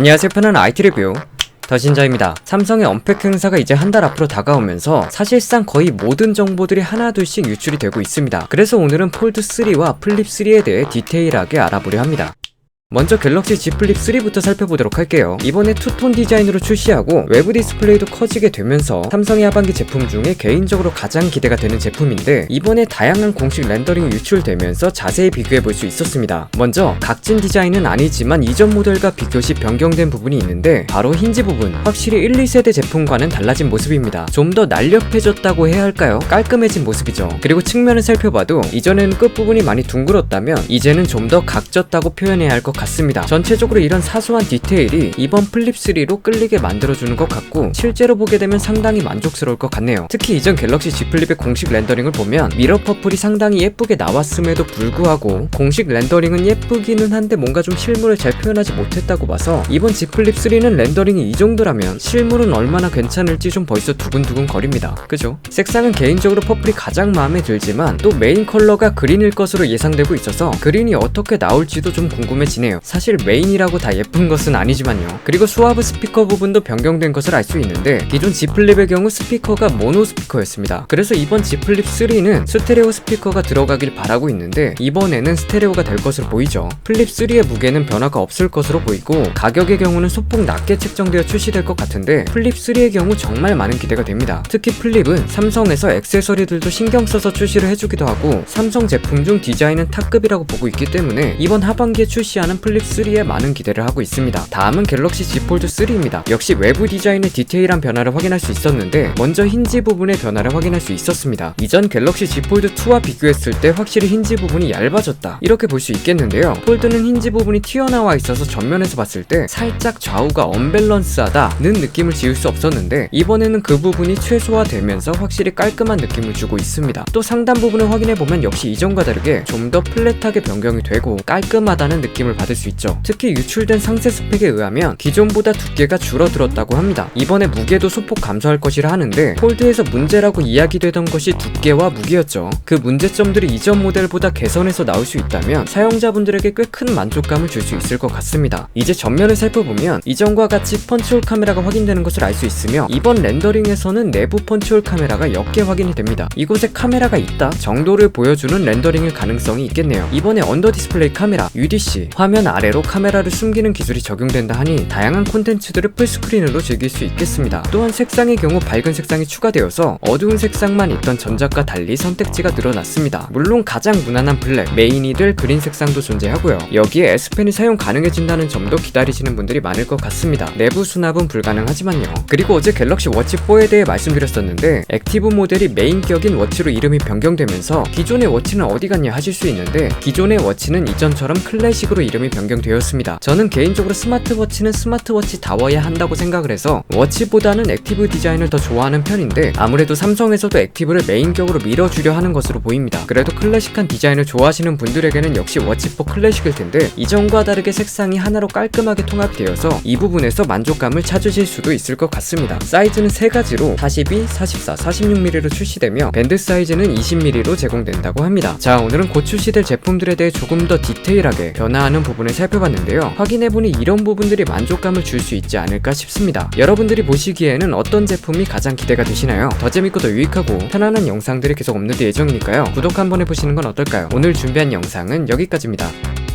안녕하세요 편안한 IT 리뷰 더신자입니다. 삼성의 언팩 행사가 이제 한 달 앞으로 다가오면서 사실상 거의 모든 정보들이 하나둘씩 유출이 되고 있습니다. 그래서 오늘은 폴드 3와 플립 3에 대해 디테일하게 알아보려 합니다. 먼저 갤럭시 Z 플립 3부터 살펴보도록 할게요. 이번에 투톤 디자인으로 출시하고 외부 디스플레이도 커지게 되면서 삼성의 하반기 제품 중에 개인적으로 가장 기대가 되는 제품인데 이번에 다양한 공식 렌더링이 유출되면서 자세히 비교해 볼 수 있었습니다. 먼저 각진 디자인은 아니지만 이전 모델과 비교시 변경된 부분이 있는데 바로 힌지 부분. 확실히 1, 2세대 제품과는 달라진 모습입니다. 좀 더 날렵해졌다고 해야 할까요? 깔끔해진 모습이죠. 그리고 측면을 살펴봐도 이전에는 끝부분이 많이 둥글었다면 이제는 좀 더 각졌다고 표현해야 할 것 같 습니다. 전체적으로 이런 사소한 디테일이 이번 플립 3로 끌리게 만들어주는 것 같고 실제로 보게 되면 상당히 만족스러울 것 같네요. 특히 이전 갤럭시 Z 플립의 공식 렌더링을 보면 미러 퍼플이 상당히 예쁘게 나왔음에도 불구하고 공식 렌더링은 예쁘기는 한데 뭔가 좀 실물을 잘 표현하지 못했다고 봐서 이번 Z 플립 3는 렌더링이 이 정도라면 실물은 얼마나 괜찮을지 좀 벌써 두근두근 거립니다. 그죠? 색상은 개인적으로 퍼플이 가장 마음에 들지만 또 메인 컬러가 그린일 것으로 예상되고 있어서 그린이 어떻게 나올지도 좀 궁금해지네요. 사실 메인이라고 다 예쁜 것은 아니지만요. 그리고 수화브 스피커 부분도 변경된 것을 알 수 있는데 기존 Z 플립의 경우 스피커가 모노 스피커였습니다. 그래서 이번 Z 플립 3는 스테레오 스피커가 들어가길 바라고 있는데 이번에는 스테레오가 될 것으로 보이죠. 플립 3의 무게는 변화가 없을 것으로 보이고 가격의 경우는 소폭 낮게 책정되어 출시될 것 같은데 플립 3의 경우 정말 많은 기대가 됩니다. 특히 플립은 삼성에서 액세서리들도 신경 써서 출시를 해주기도 하고 삼성 제품 중 디자인은 탑급이라고 보고 있기 때문에 이번 하반기에 출시하는 플립 3에 많은 기대를 하고 있습니다. 다음은 갤럭시 Z 폴드 3입니다. 역시 외부 디자인의 디테일한 변화를 확인할 수 있었는데 먼저 힌지 부분의 변화를 확인할 수 있었습니다. 이전 갤럭시 Z 폴드 2와 비교했을 때 확실히 힌지 부분이 얇아졌다 이렇게 볼 수 있겠는데요. 폴드는 힌지 부분이 튀어나와 있어서 전면에서 봤을 때 살짝 좌우가 언밸런스하다는 느낌을 지울 수 없었는데 이번에는 그 부분이 최소화되면서 확실히 깔끔한 느낌을 주고 있습니다. 또 상단 부분을 확인해 보면 역시 이전과 다르게 좀 더 플랫하게 변경이 되고 깔끔하다는 느낌을 받을 수 있죠. 특히 유출된 상세 스펙에 의하면 기존보다 두께가 줄어들었다고 합니다. 이번에 무게도 소폭 감소할 것이라 하는데 폴드에서 문제라고 이야기되던 것이 두께와 무게였죠. 그 문제점들이 이전 모델보다 개선해서 나올 수 있다면 사용자분들에게 꽤 큰 만족감을 줄 수 있을 것 같습니다. 이제 전면을 살펴보면 이전과 같이 펀치홀 카메라가 확인되는 것을 알 수 있으며 이번 렌더링에서는 내부 펀치홀 카메라가 옅게 확인이 됩니다. 이곳에 카메라가 있다 정도를 보여주는 렌더링일 가능성이 있겠네요. 이번에 언더 디스플레이 카메라 UDC 화면 아래로 카메라를 숨기는 기술이 적용된다 하니 다양한 콘텐츠들을 풀스크린으로 즐길 수 있겠습니다. 또한 색상의 경우 밝은 색상이 추가되어서 어두운 색상만 있던 전작과 달리 선택지가 늘어났습니다. 물론 가장 무난한 블랙, 메인이 될 그린 색상도 존재하고요. 여기에 S펜이 사용 가능해진다는 점도 기다리시는 분들이 많을 것 같습니다. 내부 수납은 불가능하지만요. 그리고 어제 갤럭시 워치 4에 대해 말씀드렸었는데 액티브 모델이 메인 격인 워치로 이름이 변경되면서 기존의 워치는 어디 갔냐 하실 수 있는데 기존의 워치는 이전처럼 클래식으로 이름 이 변경되었습니다. 저는 개인적으로 스마트워치는 스마트워치다워야 한다고 생각을 해서 워치보다는 액티브 디자인을 더 좋아하는 편인데 아무래도 삼성에서도 액티브를 메인격으로 밀어주려 하는 것으로 보입니다. 그래도 클래식한 디자인을 좋아하시는 분들에게는 역시 워치4 클래식일 텐데 이전과 다르게 색상이 하나로 깔끔하게 통합되어서 이 부분에서 만족감을 찾으실 수도 있을 것 같습니다. 사이즈는 세 가지로 42, 44, 46mm로 출시되며 밴드 사이즈는 20mm로 제공된다고 합니다. 자 오늘은 곧 출시될 제품들에 대해 조금 더 디테일하게 변화하는 부분을 살펴봤는데요. 확인해보니 이런 부분들이 만족감을 줄 수 있지 않을까 싶습니다. 여러분들이 보시기에는 어떤 제품이 가장 기대가 되시나요? 더 재밌고 더 유익하고 편안한 영상들이 계속 업로드 예정이니까요. 구독 한번 해보시는 건 어떨까요? 오늘 준비한 영상은 여기까지입니다.